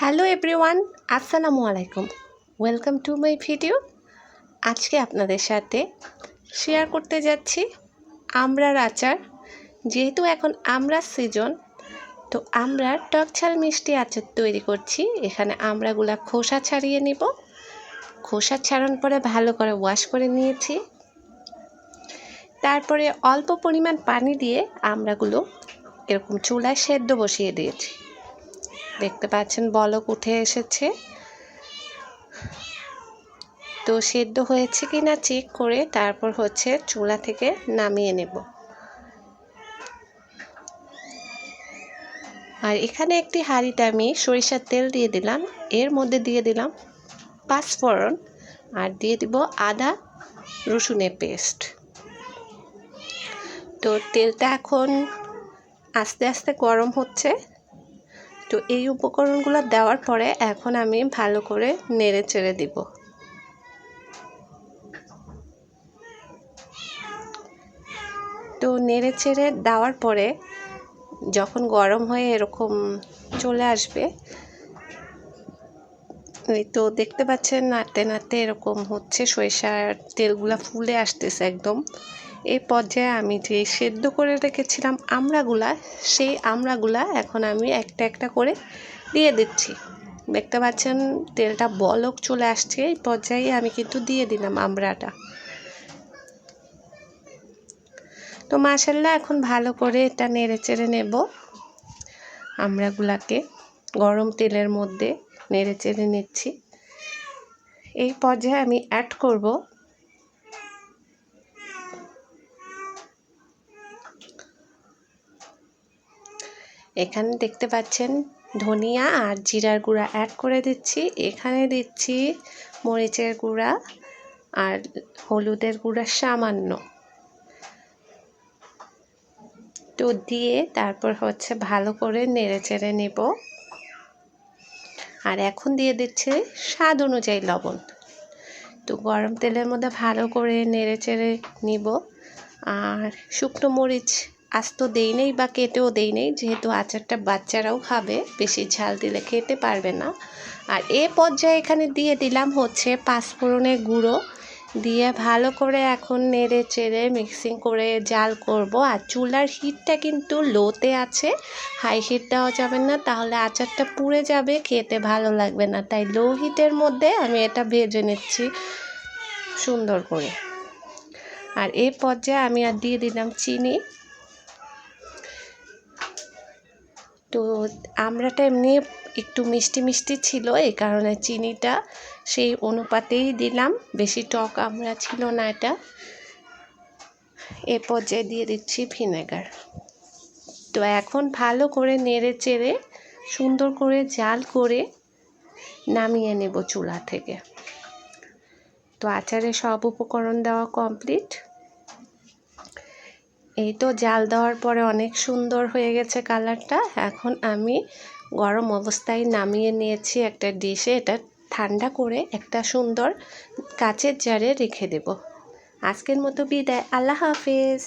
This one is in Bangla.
হ্যালো এভরিওয়ান, আসসালামু আলাইকুম। ওয়েলকাম টু মাই ভিডিও আজকে আপনাদের সাথে শেয়ার করতে যাচ্ছি আমড়ার আচার। যেহেতু এখন আমড়ার সিজন তো আমরা টক ঝাল মিষ্টি আচার তৈরি করছি। এখানে আমড়াগুলা খোসা ছাড়িয়ে নিব। খোসা ছাড়ানোর পরে ভালো করে ওয়াশ করে নিয়েছি। তারপরে অল্প পরিমাণ পানি দিয়ে আমরাগুলো এরকম চুলায় সেদ্ধ বসিয়ে দিয়েছি। দেখতে পাচ্ছেন বলক উঠে এসেছে। তো সেদ্ধ হয়েছে কি না চেক করে তারপর হচ্ছে চুলা থেকে নামিয়ে নেব। আর এখানে একটি হাঁড়িতে আমি সরিষার তেল দিয়ে দিলাম। এর মধ্যে দিয়ে দিলাম পাঁচফোড়ন আর দিয়ে দিব আদা রসুনের পেস্ট। তো তেলটা এখন আস্তে আস্তে গরম হচ্ছে। তো এই উপকরণগুলো দেওয়ার পরে এখন আমি ভালো করে নেড়ে চেড়ে দিব। তো নেড়ে চেড়ে দেওয়ার পরে যখন গরম হয়ে এরকম চলে আসবে তো দেখতে পাচ্ছেন নাড়তে নাড়তে এরকম হচ্ছে সরিষার তেলগুলা ফুলে আসতেছে একদম। এই পর্যায়ে আমি যে সেদ্ধ করে রেখেছিলাম আমড়াগুলা, সেই আমড়াগুলা এখন আমি একটা একটা করে দিয়ে দিচ্ছি। দেখতে পাচ্ছেন, তেলটা বলক চলে আসছে, এই পর্যায়ে আমি কিন্তু দিয়ে দিলাম আমড়াটা। তো মাসাল্লাহ এখন ভালো করে এটা নেড়ে চেড়ে নেব। আমড়াগুলাকে গরম তেলের মধ্যে নেড়ে চেড়ে নিচ্ছি। এই পর্যায়ে আমি অ্যাড করব এখানে দেখতে পাচ্ছেন ধনিয়া আর জিরার গুঁড়া অ্যাড করে দিচ্ছি। এখানে দিচ্ছি মরিচের গুঁড়া আর হলুদের গুঁড়া সামান্য। তো দিয়ে তারপর হচ্ছে ভালো করে নেড়ে চেড়ে নেব। আর এখন দিয়ে দিচ্ছে স্বাদ অনুযায়ী লবণ। তো গরম তেলের মধ্যে ভালো করে নেড়ে চেড়ে নিব। আর শুকনো মরিচ আস্ত দেই নেই বা কেটেও দেই নেই, যেহেতু আচারটা বাচ্চারাও খাবে, বেশি ঝাল দিলে খেতে পারবে না। আর এ পর্যায়ে এখানে দিয়ে দিলাম হচ্ছে পাঁচফোড়নের গুঁড়ো। দিয়ে ভালো করে এখন নেড়ে চেড়ে মিক্সিং করে জাল করব। আর চুলার হিটটা কিন্তু লোতে আছে, হাই হিট দেওয়া যাবে না, তাহলে আচারটা পুড়ে যাবে, খেতে ভালো লাগবে না। তাই লো হিটের মধ্যে আমি এটা ভেজে নিচ্ছি সুন্দর করে। আর এ পর্যায়ে আমি আর দিয়ে দিলাম চিনি। তো আমড়াটা এমনি একটু মিষ্টি মিষ্টি ছিল, এই কারণে চিনিটা সেই অনুপাতেই দিলাম। বেশি টক আমড়া ছিল না এটা। এ পর্যায়ে দিয়ে দিচ্ছি ভিনেগার। তো এখন ভালো করে নেড়ে চেড়ে, সুন্দর করে জাল করে নামিয়ে নেব চুলা থেকে। তো আচারে সব উপকরণ দেওয়া কমপ্লিট। এই তো জাল দেওয়ার পরে অনেক সুন্দর হয়ে গেছে কালারটা। এখন আমি গরম অবস্থায় নামিয়ে নিয়েছি একটা ডিশে, এটা ঠান্ডা করে একটা সুন্দর কাচের জারে রেখে দেব। আজকের মতো বিদায়, আল্লাহ হাফেজ।